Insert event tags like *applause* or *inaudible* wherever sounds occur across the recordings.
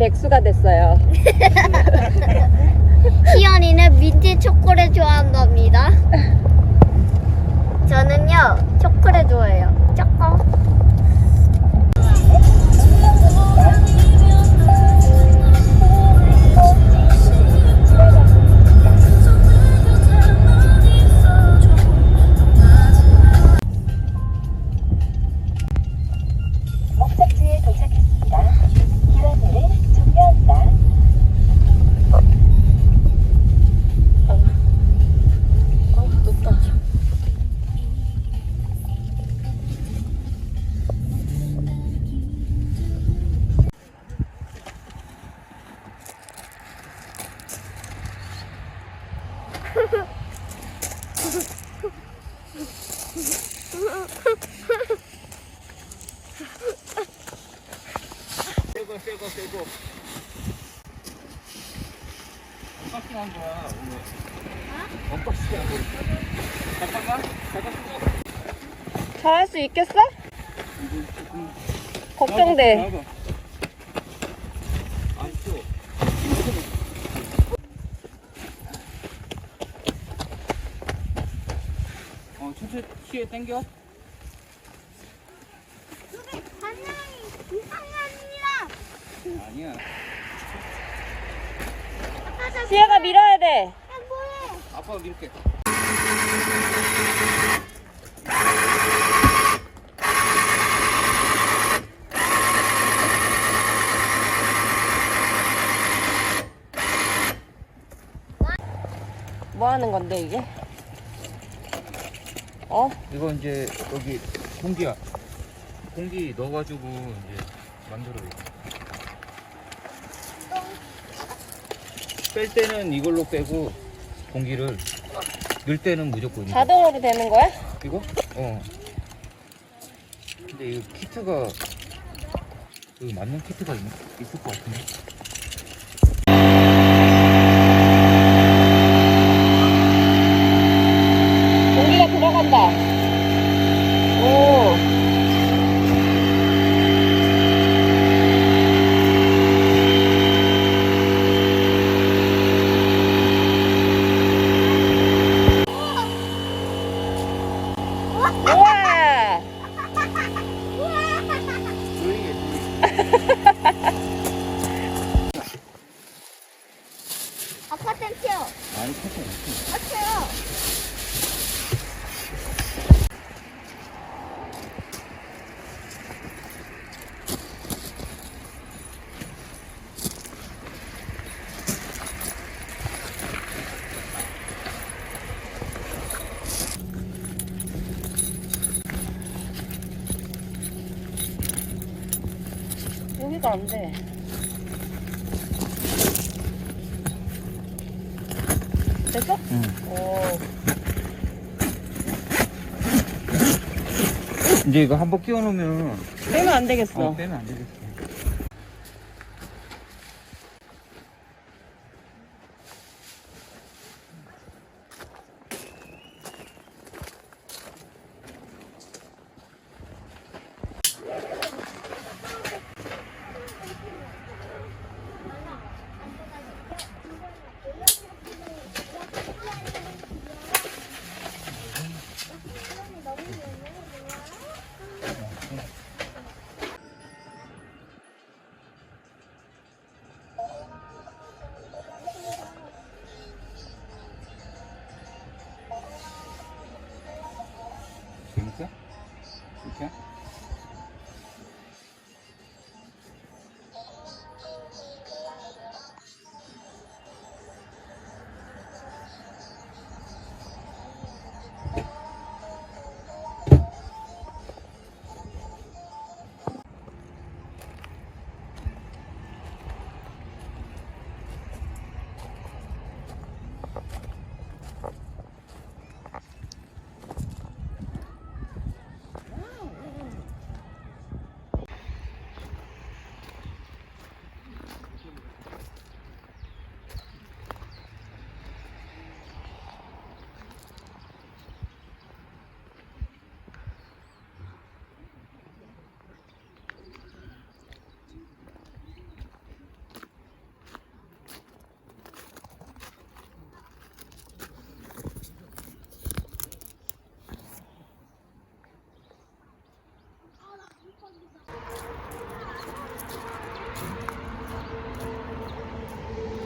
백수가 됐어요. *laughs* 잠깐만 잠깐 끄고 잘할 수 있겠어? 걱정돼. 나와봐 안 써. 어 천천히 당겨 이상합니다. 아니야 지혜가 밀어야 돼. 밀게 뭐 하는 건데 이게? 어? 이거 이제 여기 공기야 공기 넣어가지고 이제 만들어 뺄 때는 이걸로 빼고 공기를 넣을 때는 무조건 이거. 자동으로 되는 거야? 이거? 어. 근데 이 키트가 여기 맞는 키트가 있, 있을 것 같은데. 공기가 들어간다. 오. 우와. 아빠 땡큐. 아니 천천히. 어때요? 여기가 안 돼. 됐어? 응. 오. 이제 이거 한번 끼워 놓으면 빼면 안 되겠어. 어, 빼면 안 되겠어. 이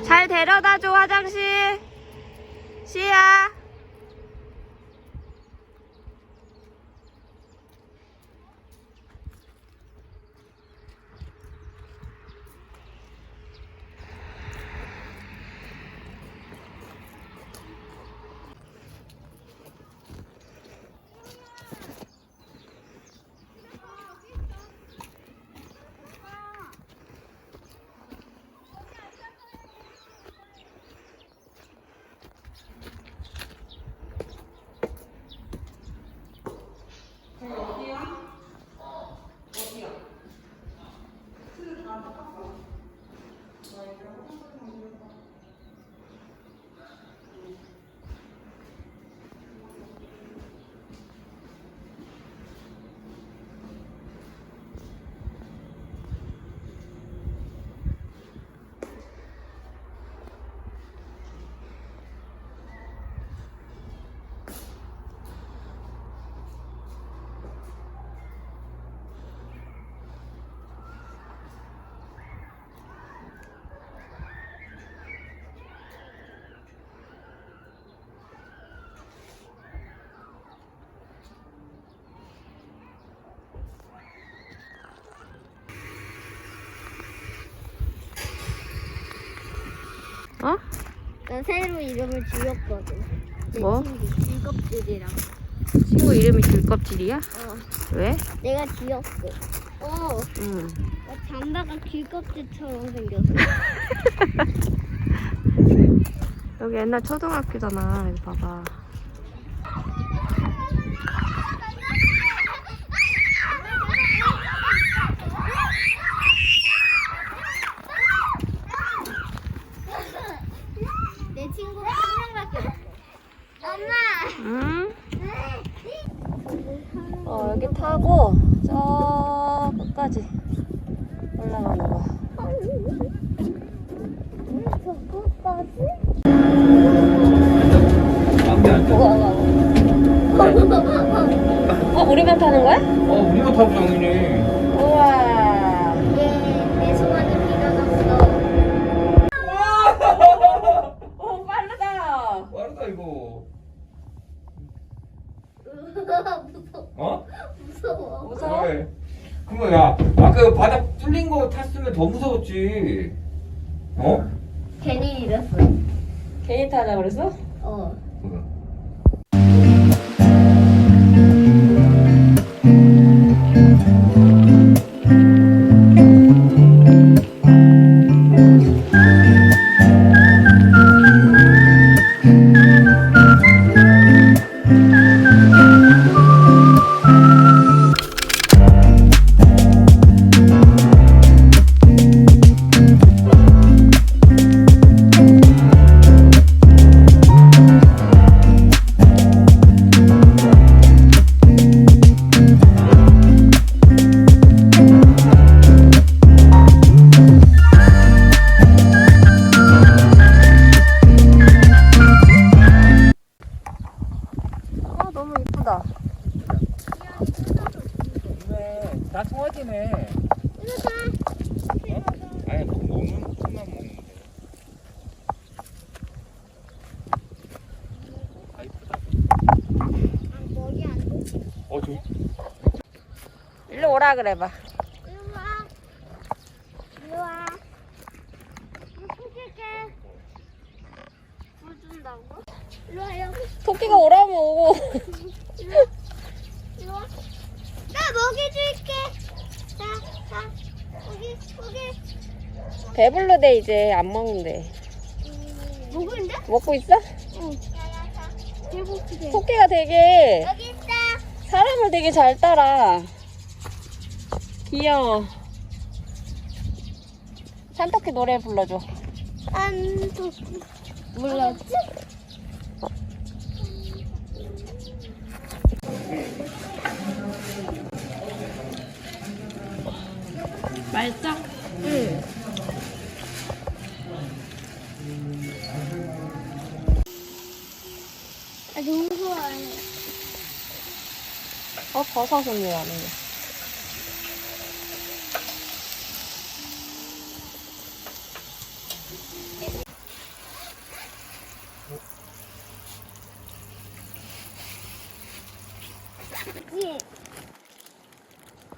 잘 데려다 줘 화장실. 시야. 어? 나 새로 이름을 지었거든. 내 뭐? 친구 즐겁들이랑. 친구 이름이 귤껍질이야? 어, 왜? 내가 지었어. 어, 응. 나 잠바가 귤껍질처럼 생겼어. *laughs* 여기 옛날 초등학교잖아. 여기 봐봐. 내 친구가 한 명밖에 없어. 엄마! 응? 어, 여기 타고 저 끝까지 올라가는 거야. 안돼 안돼. 어, 우리만 타는 거야? 어 우리가 타고 당연히. 오라 그래봐. 토끼가 오라면 오고. 나 먹이 줄게. 자, 자. 여기, 여기. 배불러대 이제 안 먹는데. 먹은데? 먹고 있어? 응. 배고프대. 토끼가 되게 여기 있다. 사람을 되게 잘 따라. 귀여워. 산토끼 노래 불러줘. 안 토끼. 몰라. 맛있어? 응. 아, 너무 좋아해. 어, 버섯은 왜안 해?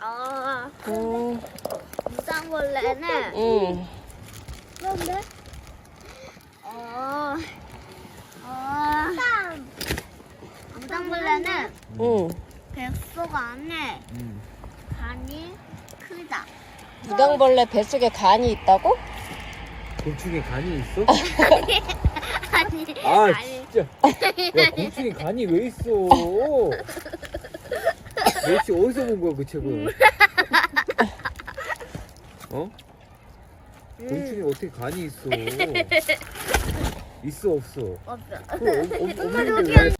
봐. 응. 무당벌레는 응. 그런데 어. 어. 무당벌레는 응. 뱃속 안에 음. 간이 크다. 무당벌레 뱃속에 간이 있다고? 곤충에 간이 있어? *laughs* 아니. 아 아니. 진짜 야 곤충에 간이 왜 있어 *laughs* 역시 어디서 본 거야 그 책은 *laughs* 어? 곤충에 어떻게 간이 있어? *laughs* 있어 없어? 없어. 그거 없- 없- 왜 안에